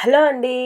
Hello అండి.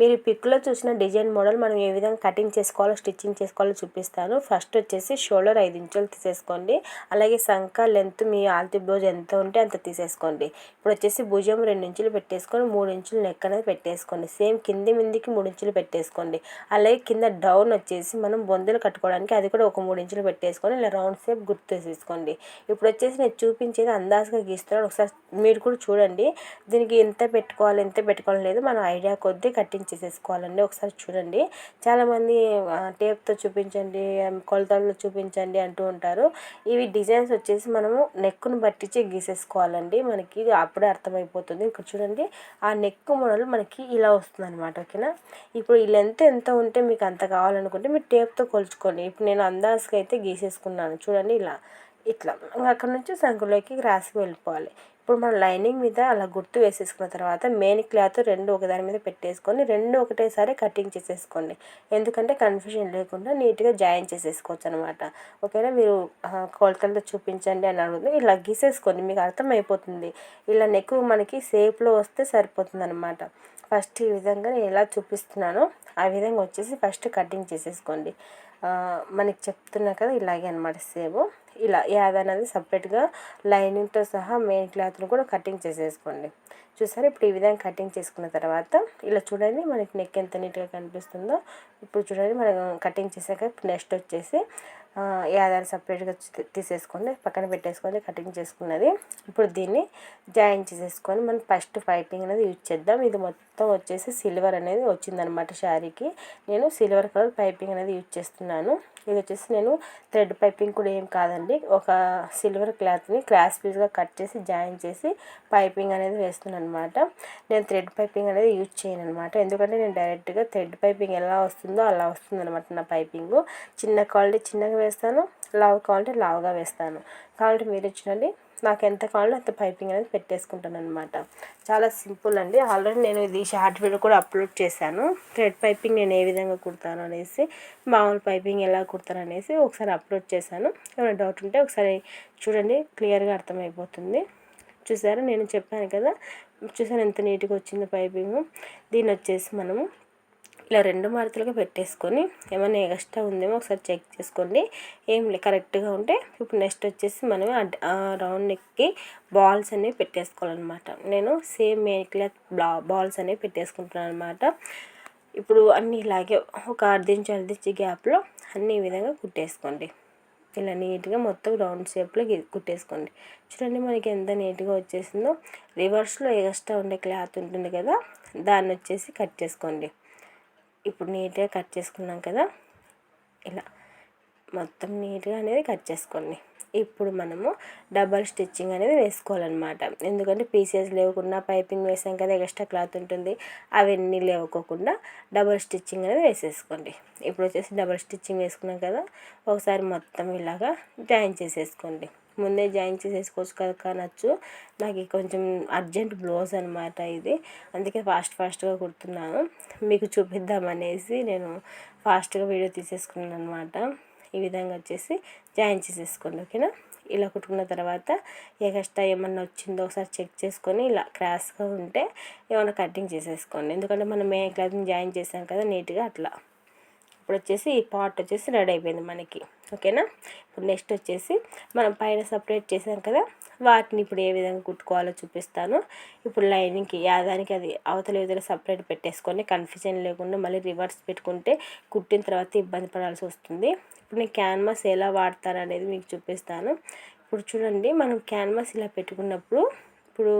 మీరు పిక్లో చూసిన డిజైన్ మోడల్ మనం ఏ విధంగా కటింగ్ చేసుకోవాలో స్టిచ్చింగ్ చేసుకోవాలో చూపిస్తాను. ఫస్ట్ వచ్చేసి షోల్డర్ ఐదు ఇంచులు తీసేసుకోండి. అలాగే సంఖ లెంత్ మీ ఆల్తి బ్లౌజ్ ఎంత ఉంటే అంత తీసేసుకోండి. ఇప్పుడు వచ్చేసి భుజం రెండు ఇంచులు పెట్టేసుకొని మూడు ఇంచులు నెక్ అనేది పెట్టేసుకోండి. సేమ్ కింది మిందికి మూడు ఇంచులు పెట్టేసుకోండి. అలాగే కింద డౌన్ వచ్చేసి మనం బొందలు కట్టుకోవడానికి అది కూడా ఒక మూడు ఇంచులు పెట్టేసుకొని ఇలా రౌండ్ షేప్ గుర్తు తీసేసుకోండి. ఇప్పుడు వచ్చేసి నేను చూపించేది అందాజుగా గీస్తున్నాను. ఒకసారి మీరు కూడా చూడండి. దీనికి ఎంత పెట్టుకోవాలి ఎంత పెట్టుకోవాలి లేదు మనం ఐడియా కొద్దీ కటింగ్ చేసేసుకోవాలండి. ఒకసారి చూడండి. చాలామంది టేప్తో చూపించండి కొలతలు చూపించండి అంటూ ఉంటారు. ఇవి డిజైన్స్ వచ్చేసి మనము నెక్ను పట్టించి గీసేసుకోవాలండి. మనకి అప్పుడే అర్థమైపోతుంది. ఇక్కడ చూడండి ఆ నెక్ మోడల్ మనకి ఇలా వస్తుంది అనమాట ఓకేనా? ఇప్పుడు ఈ లెంత్ ఎంత ఉంటే మీకు అంత కావాలనుకుంటే మీరు టేప్తో కొలుచుకోండి. ఇప్పుడు నేను అందాజుగా అయితే గీసేసుకున్నాను. చూడండి ఇలా ఇట్లా. అక్కడ నుంచి సంఖ్యలోకి రాసి వెళ్ళిపోవాలి. ఇప్పుడు మనం లైనింగ్ మీద అలా గుర్తు వేసేసుకున్న తర్వాత మెయిన్ క్లాత్ రెండు ఒకదాని మీద పెట్టేసుకొని రెండు ఒకటేసారి కటింగ్ చేసేసుకోండి. ఎందుకంటే కన్ఫ్యూజన్ లేకుండా నీట్గా జాయిన్ చేసేసుకోవచ్చు అనమాట ఓకేనా? మీరు కొలతలతో చూపించండి అని అడుగుతుంది. ఇలా గీసేసుకోండి మీకు అర్థమైపోతుంది. ఇలా నెక్ మనకి సేఫ్లో వస్తే సరిపోతుంది అనమాట ఫస్ట్ ఈ విధంగా నేను ఎలా చూపిస్తున్నానో ఆ విధంగా వచ్చేసి ఫస్ట్ కటింగ్ చేసేసుకోండి. మనకి చెప్తున్నా కదా ఇలాగే అనమాట సేపు ఇలా యాద అనేది సపరేట్గా లైనింగ్తో సహా మెయిన్ క్లాత్ను కూడా కటింగ్ చేసేసుకోండి. చూసారు? ఇప్పుడు ఈ విధంగా కటింగ్ చేసుకున్న తర్వాత ఇలా చూడండి మనకి నెక్ ఎంత నీట్గా కనిపిస్తుందో. ఇప్పుడు చూడండి మనం కటింగ్ చేసాక నెక్స్ట్ వచ్చేసి యాదాన్ని సపరేట్గా తీసేసుకోండి. పక్కన పెట్టేసుకొని కటింగ్ చేసుకున్నది. ఇప్పుడు దీన్ని జాయిన్ చేసేసుకొని మనం ఫస్ట్ పైపింగ్ అనేది యూజ్ చేద్దాం. ఇది మొత్తం వచ్చేసి సిల్వర్ అనేది వచ్చిందనమాట శారీకి. నేను సిల్వర్ కలర్ పైపింగ్ అనేది యూజ్ చేస్తున్నాను. ఇది వచ్చేసి నేను థ్రెడ్ పైపింగ్ కూడా ఏం కాదండి. ఒక సిల్వర్ క్లాత్ని క్రాస్ పీస్గా కట్ చేసి జాయిన్ చేసి పైపింగ్ అనేది వేస్తున్నాను అనమాట నేను థ్రెడ్ పైపింగ్ అనేది యూజ్ చేయను అనమాట ఎందుకంటే నేను డైరెక్ట్గా థ్రెడ్ పైపింగ్ ఎలా వస్తుందో అలా వస్తుంది అనమాట నా పైపింగ్. చిన్న క్వాలిటీ చిన్నగా వేస్తాను లావు కావాలంటే లావుగా వేస్తాను. కావాలంటే మీరు ఇచ్చినండి నాకు ఎంత కావాలో అంత పైపింగ్ అనేది పెట్టేసుకుంటాను అనమాట చాలా సింపుల్ అండి. ఆల్రెడీ నేను ఇది షార్ట్ వీడియో కూడా అప్లోడ్ చేశాను. థ్రెడ్ పైపింగ్ నేను ఏ విధంగా కుడతాను అనేసి మామూలు పైపింగ్ ఎలా కుడతాను అనేసి ఒకసారి అప్లోడ్ చేశాను. ఏమైనా డౌట్ ఉంటే ఒకసారి చూడండి క్లియర్గా అర్థమైపోతుంది. చూసారా? నేను చెప్పాను కదా చూసాను ఎంత నీట్గా వచ్చిందో పైపింగ్? దీన్ని వచ్చేసి మనము ఇలా రెండు మడతలుగా పెట్టేసుకొని ఏమైనా ఎక్స్ట్రా ఉందేమో ఒకసారి చెక్ చేసుకోండి. ఏం కరెక్ట్గా ఉంటే ఇప్పుడు నెక్స్ట్ వచ్చేసి మనం రౌండ్ నెక్కి బాల్స్ అనేవి పెట్టేసుకోవాలన్నమాట. నేను సేమ్ మెయిన్ క్లాత్ బాల్స్ అనేవి పెట్టేసుకుంటున్నాను అనమాట ఇప్పుడు అన్నీ ఇలాగే ఒక అర్ధించి అర్ధించి గ్యాప్లో అన్ని విధంగా కుట్టేసుకోండి. ఇలా నీట్గా మొత్తం రౌండ్ షేప్లో కుట్టేసుకోండి. చూడండి మనకి ఎంత నీట్గా వచ్చేసిందో. రివర్స్లో ఎక్స్ట్రా ఉండే క్లాత్ ఉంటుంది కదా దాన్ని వచ్చేసి కట్ చేసుకోండి. ఇప్పుడు నీట్గా కట్ చేసుకున్నాం కదా ఇలా మొత్తం నీట్గా అనేది కట్ చేసుకోండి. ఇప్పుడు మనము డబల్ స్టిచ్చింగ్ అనేది వేసుకోవాలన్నమాట. ఎందుకంటే పీసెస్ లేవకుండా పైపింగ్ వేసాం కదా ఎక్స్ట్రా క్లాత్ ఉంటుంది అవన్నీ లేవుకోకుండా డబల్ స్టిచ్చింగ్ అనేది వేసేసుకోండి. ఇప్పుడు వచ్చేసి డబల్ స్టిచ్చింగ్ వేసుకున్నాం కదా ఒకసారి మొత్తం ఇలాగా జాయిన్ చేసేసుకోండి. ముందే జాయిన్ చేసేసుకోవచ్చు కదా కానొచ్చు. నాకు కొంచెం అర్జెంట్ బ్లౌజ్ అనమాట ఇది. అందుకే ఫాస్ట్ ఫాస్ట్గా కుడుతున్నాను. మీకు చూపిద్దామనేసి నేను ఫాస్ట్గా వీడియో తీసేసుకున్నాను అనమాట ఈ విధంగా వచ్చేసి జాయిన్ చేసేసుకోండి ఓకేనా? ఇలా కుట్టుకున్న తర్వాత ఎక్స్ట్రా ఏమన్నా వచ్చిందో ఒకసారి చెక్ చేసుకొని ఇలా క్రాస్గా ఉంటే ఏమైనా కటింగ్ చేసేసుకోండి. ఎందుకంటే మనం మే క్లాత్ని జాయిన్ చేసాం కదా నీట్గా అట్లా. ఇప్పుడు వచ్చేసి ఈ పార్ట్ వచ్చేసి రెడీ అయిపోయింది మనకి. ఓకేనా? ఇప్పుడు నెక్స్ట్ వచ్చేసి మనం పైన సపరేట్ చేసాం కదా వాటిని ఇప్పుడు ఏ విధంగా కుట్టుకోవాలో చూపిస్తాను. ఇప్పుడు లైనింగ్కి యాదానికి అది అవతల ఇవతల సపరేట్ పెట్టేసుకొని కన్ఫ్యూజన్ లేకుండా మళ్ళీ రివర్స్ పెట్టుకుంటే కుట్టిన తర్వాత ఇబ్బంది పడాల్సి వస్తుంది. ఇప్పుడు నేను క్యాన్వాస్ ఎలా వాడతాను అనేది మీకు చూపిస్తాను. ఇప్పుడు చూడండి మనం క్యాన్వాస్ ఇలా పెట్టుకున్నప్పుడు ఇప్పుడు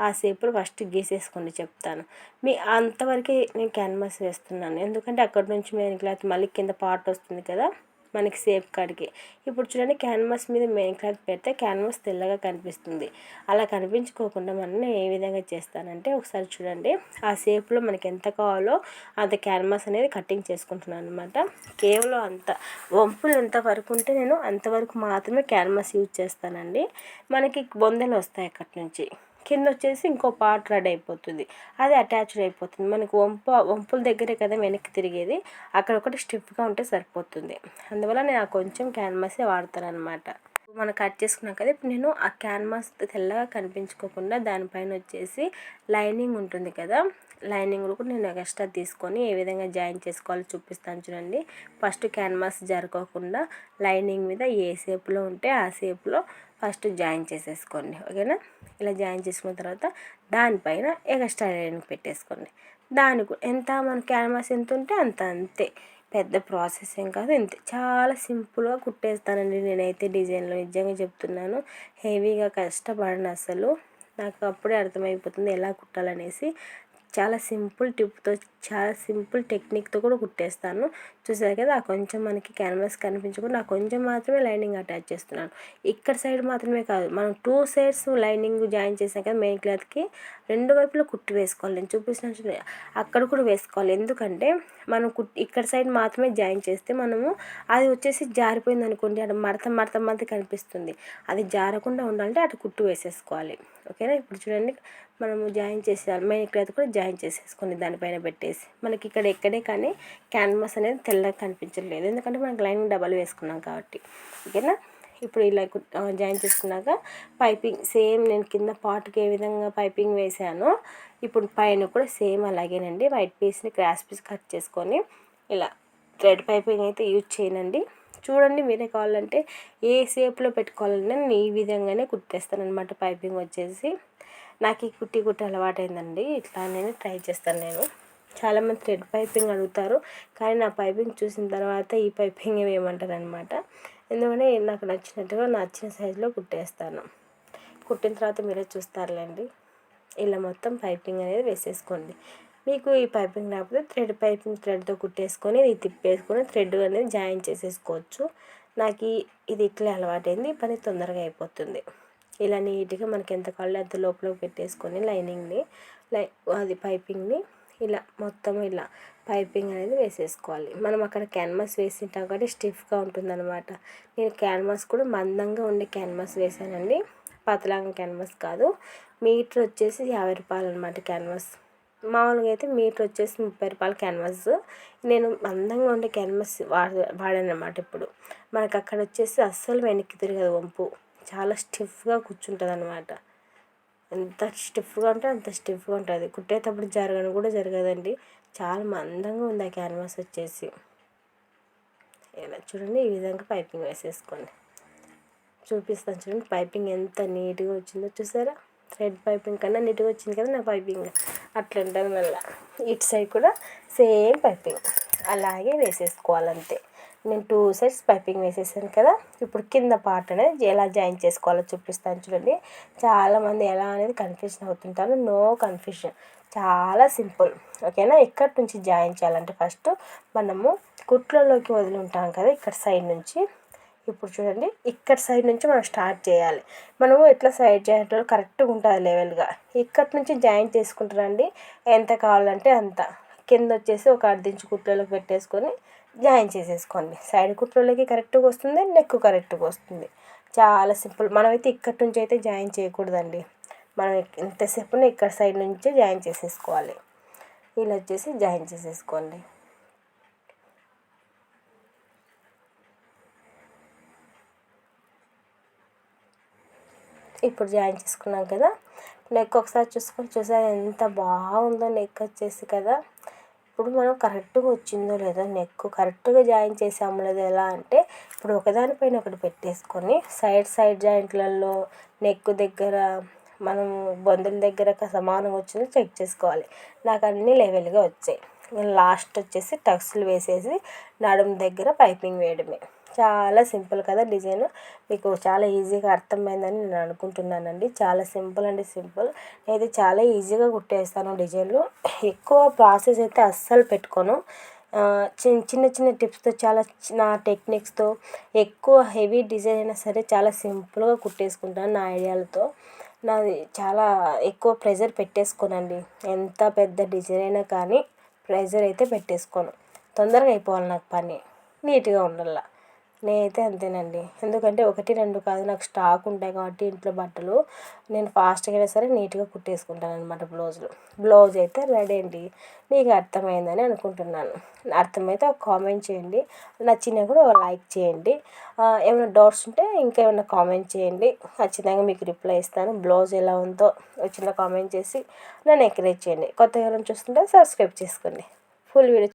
ఆ షేప్లో ఫస్ట్ గీసేసుకోండి చెప్తాను. మీ అంతవరకే నేను క్యాన్వాస్ వేస్తున్నాను. ఎందుకంటే అక్కడ నుంచి మెయిన్ క్లాత్ మళ్ళీ కింద పార్ట్ వస్తుంది కదా. మనకి సేఫ్ కాడికి ఇప్పుడు చూడండి క్యాన్వాస్ మీద మెయిన్ క్లాత్ పెడితే క్యాన్వాస్ తెల్లగా కనిపిస్తుంది. అలా కనిపించుకోకుండా మనం ఏ విధంగా చేస్తానంటే ఒకసారి చూడండి. ఆ షేప్లో మనకి ఎంత కావాలో అంత క్యాన్వాస్ అనేది కటింగ్ చేసుకుంటున్నాను అనమాట కేవలం అంత వంపులు ఎంత వరకు ఉంటే నేను అంతవరకు మాత్రమే క్యాన్వాస్ యూజ్ చేస్తానండి. మనకి బొందలు వస్తాయి అక్కడి నుంచి. కింద వచ్చేసి ఇంకో పార్ట్ రెడీ అయిపోతుంది. అది అటాచ్డ్ అయిపోతుంది. మనకు వంపు వంపుల దగ్గరే కదా వెనక్కి తిరిగేది. అక్కడ ఒకటి స్టిఫ్గా ఉంటే సరిపోతుంది. అందువల్ల నేను ఆ కొంచెం క్యాన్వాసే వాడతాను అనమాట మనం కట్ చేసుకున్నాం కదా ఇప్పుడు నేను ఆ క్యాన్వాస్ తెల్లగా కనిపించుకోకుండా దానిపైన వచ్చేసి లైనింగ్ ఉంటుంది కదా. లైనింగ్ కూడా నేను ఎక్స్ట్రా తీసుకొని ఏ విధంగా జాయిన్ చేసుకోవాలో చూపిస్తాను చూడండి. ఫస్ట్ క్యాన్వాస్ జరగకుండా లైనింగ్ మీద ఏ షేప్లో ఉంటే ఆ షేప్లో ఫస్ట్ జాయిన్ చేసేసుకోండి. ఓకేనా? ఇలా జాయిన్ చేసుకున్న తర్వాత దానిపైన ఎక్స్ట్రా లైనింగ్ పెట్టేసుకోండి. దానికి ఎంత మన క్యాన్వాస్ ఎంత ఉంటే అంత అంతే. పెద్ద ప్రాసెస్ ఏం కాదు ఇంత. చాలా సింపుల్గా కుట్టేస్తానండి నేనైతే డిజైన్లో నిజంగా చెప్తున్నాను. హెవీగా కష్టపడను అసలు. నాకు అప్పుడే అర్థమైపోతుంది ఎలా కుట్టాలనేసి. చాలా సింపుల్ టిప్తో చాలా సింపుల్ టెక్నిక్తో కూడా కుట్టేస్తాను. చూసారు కదా ఆ కొంచెం మనకి క్యాన్వాస్ కనిపించకుండా ఆ కొంచెం మాత్రమే లైనింగ్ అటాచ్ చేస్తున్నాను. ఇక్కడ సైడ్ మాత్రమే కాదు మనం టూ సైడ్స్ లైనింగ్ జాయిన్ చేసాం కదా మెయిన్ క్లాత్కి రెండు వైపులో కుట్టి వేసుకోవాలి. నేను చూపిస్తున్న అక్కడ కూడా వేసుకోవాలి. ఎందుకంటే మనం కుట్ ఇక్కడ సైడ్ మాత్రమే జాయిన్ చేస్తే మనము అది వచ్చేసి జారిపోయింది అనుకోండి అక్కడ మడత మడత మడత కనిపిస్తుంది. అది జారకుండా ఉండాలంటే అటు కుట్టు వేసేసుకోవాలి. ఓకేనా? ఇప్పుడు చూడండి మనము జాయిన్ చేసేయాలి. మెయిన్ క్లాత్ కూడా జాయిన్ చేసేసుకొని దానిపైన పెట్టేసి మనకి ఇక్కడ ఎక్కడే కానీ క్యాన్వాస్ అనేది తెల్లగా కనిపించట్లేదు ఎందుకంటే మనకి లైనింగ్ డబల్ వేసుకున్నాం కాబట్టి. ఓకేనా? ఇప్పుడు ఇలా జాయిన్ చేసుకున్నాక పైపింగ్ సేమ్ నేను కింద పాట్కి ఏ విధంగా పైపింగ్ వేసానో ఇప్పుడు పైన కూడా సేమ్ అలాగేనండి. వైట్ పీస్ని క్రాస్ పీస్ కట్ చేసుకొని ఇలా థ్రెడ్ పైపింగ్ అయితే యూజ్ చేయనండి. చూడండి మీరే కావాలంటే ఏ షేప్లో పెట్టుకోవాలన్నా నేను ఈ విధంగానే కుట్టేస్తాను అనమాట పైపింగ్ వచ్చేసి. నాకు ఈ కుట్టి కుట్టి అలవాటైందండి. ఇట్లా నేను ట్రై చేస్తాను నేను. చాలామంది థ్రెడ్ పైపింగ్ అడుగుతారు. కానీ నా పైపింగ్ చూసిన తర్వాత ఈ పైపింగ్ ఏమంటారు అనమాట ఎందుకంటే నాకు నచ్చినట్టుగా నచ్చిన సైజులో కుట్టేస్తాను. కుట్టిన తర్వాత మీరే చూస్తారులేండి. ఇలా మొత్తం పైపింగ్ అనేది వేసేసుకోండి. మీకు ఈ పైపింగ్ లేకపోతే థ్రెడ్ పైపింగ్ థ్రెడ్తో కుట్టేసుకొని ఇది తిప్పేసుకొని థ్రెడ్ అనేది జాయిన్ చేసేసుకోవచ్చు. నాకు ఇది ఇట్లే అలవాటైంది. పని తొందరగా అయిపోతుంది. ఇలా నీట్గా మనకి ఎంత కావాలో అంత లోపల పెట్టేసుకొని లైనింగ్ని లై అది పైపింగ్ని ఇలా మొత్తం ఇలా పైపింగ్ అనేది వేసేసుకోవాలి. మనం అక్కడ క్యాన్వాస్ వేసింటాం కాబట్టి స్టిఫ్గా ఉంటుందన్నమాట. నేను క్యాన్వాస్ కూడా మందంగా ఉండే క్యాన్వాస్ వేసానండి. పతలాంగ క్యాన్వాస్ కాదు. మీటర్ వచ్చేసి యాభై రూపాయలు అనమాట క్యాన్వాస్. మామూలుగా అయితే మీటర్ వచ్చేసి ముప్పై రూపాయల క్యాన్వాస్. నేను మందంగా ఉండే క్యాన్వాస్ వాడ వాడాను అనమాట ఇప్పుడు. మనకు అక్కడ వచ్చేసి అస్సలు వెనక్కి తిరగదు వంపు. చాలా స్టిఫ్గా కూర్చుంటుంది అనమాట ఎంత స్టిఫ్గా ఉంటే అంత స్టిఫ్గా ఉంటుంది. కుట్టేటప్పుడు జరగను కూడా జరగదండి. చాలా మందంగా ఉంది ఆ క్యాన్వాస్ వచ్చేసి. ఇలా చూడండి ఈ విధంగా పైపింగ్ వేసేసుకోండి. చూపిస్తాను చూడండి పైపింగ్ ఎంత నీట్గా వచ్చిందో చూసారా? థ్రెడ్ పైపింగ్ కన్నా నీట్గా వచ్చింది కదా నా పైపింగ్. అట్లా ఉంటుంది మళ్ళీ. ఇటు సైడ్ కూడా సేమ్ పైపింగ్. అలాగే వేసేసుకోవాలంతే. నేను టూ సైడ్స్ పైపింగ్ వేసేసాను కదా. ఇప్పుడు కింద పార్ట్ అనేది ఎలా జాయిన్ చేసుకోవాలో చూపిస్తాను చూడండి. చాలామంది ఎలా అనేది కన్ఫ్యూజన్ అవుతుంటారు. నో కన్ఫ్యూజన్ చాలా సింపుల్ ఓకేనా ఎక్కడి నుంచి జాయిన్ చేయాలంటే ఫస్ట్ మనము కుట్లలోకి వదిలి ఉంటాం కదా ఇక్కడ సైడ్ నుంచి. ఇప్పుడు చూడండి ఇక్కడ సైడ్ నుంచి మనం స్టార్ట్ చేయాలి. మనము ఎట్లా సైడ్ చేయటం కరెక్ట్గా ఉంటుంది లెవెల్గా ఇక్కడ నుంచి జాయిన్ చేసుకుంటారండి. ఎంత కావాలంటే అంత. కింద వచ్చేసి ఒక అర్ధించి కుట్లలోకి పెట్టేసుకొని జాయిన్ చేసేసుకోండి. సైడ్ కుట్రోళ్ళకి కరెక్ట్గా వస్తుంది నెక్ కరెక్ట్గా వస్తుంది. చాలా సింపుల్. మనమైతే ఇక్కడి నుంచి అయితే జాయిన్ చేయకూడదండి. మనం ఎంతసేపున ఇక్కడ సైడ్ నుంచే జాయిన్ చేసేసుకోవాలి. ఇలా వచ్చేసి జాయిన్ చేసేసుకోండి. ఇప్పుడు జాయిన్ చేసుకున్నాం కదా. నెక్ ఒకసారి చూసుకొని చూసారు ఎంత బాగుందో నెక్ వచ్చేసి కదా. ఇప్పుడు మనం కరెక్ట్గా వచ్చిందో లేదో నెక్ కరెక్ట్గా జాయిన్ చేసాము లేదో ఎలా అంటే ఇప్పుడు ఒకదానిపైన ఒకటి పెట్టేసుకొని సైడ్ సైడ్ జాయింట్లలో నెక్ దగ్గర మనం బొందుల దగ్గర సమానం వచ్చిందో చెక్ చేసుకోవాలి. నాకు అన్నీ లెవెల్గా వచ్చాయి. లాస్ట్ వచ్చేసి టక్స్లు వేసేసి నడుము దగ్గర పైపింగ్ వేయడమే. చాలా సింపుల్ కదా డిజైన్. మీకు చాలా ఈజీగా అర్థమైందని నేను అనుకుంటున్నానండి. చాలా సింపుల్ అండి సింపుల్. నేనైతే చాలా ఈజీగా కుట్టేస్తాను డిజైన్లు. ఎక్కువ ప్రాసెస్ అయితే అస్సలు పెట్టుకోను. చిన్న చిన్న చిన్న టిప్స్తో చాలా చిన్న టెక్నిక్స్తో ఎక్కువ హెవీ డిజైన్ అయినా సరే చాలా సింపుల్గా కుట్టేసుకుంటాను నా ఐడియాలతో. నాది చాలా ఎక్కువ ప్రెజర్ పెట్టేసుకోనండి. ఎంత పెద్ద డిజైన్ అయినా కానీ ప్రెజర్ అయితే పెట్టేసుకోను. తొందరగా అయిపోవాలి నాకు పని. నీట్గా ఉండాల. నేనైతే అంతేనండి. ఎందుకంటే ఒకటి రెండు కాదు నాకు స్టాక్ ఉంటాయి కాబట్టి ఇంట్లో బట్టలు నేను ఫాస్ట్గా అయినా సరే నీట్గా కుట్టేసుకుంటాను అనమాట బ్లౌజులు. బ్లౌజ్ అయితే రెడీ అండి. మీకు అర్థమైందని అనుకుంటున్నాను. అర్థమైతే ఒక కామెంట్ చేయండి. నచ్చినా కూడా ఒక లైక్ చేయండి. ఏమైనా డౌట్స్ ఉంటే ఇంకా ఏమైనా కామెంట్ చేయండి. ఖచ్చితంగా మీకు రిప్లై ఇస్తాను. బ్లౌజ్ ఎలా ఉందో చిన్న కామెంట్ చేసి నన్ను ఎంకరేజ్ చేయండి. కొత్తగా ఎవరైనా చూస్తుంటే సబ్స్క్రైబ్ చేసుకోండి. Full video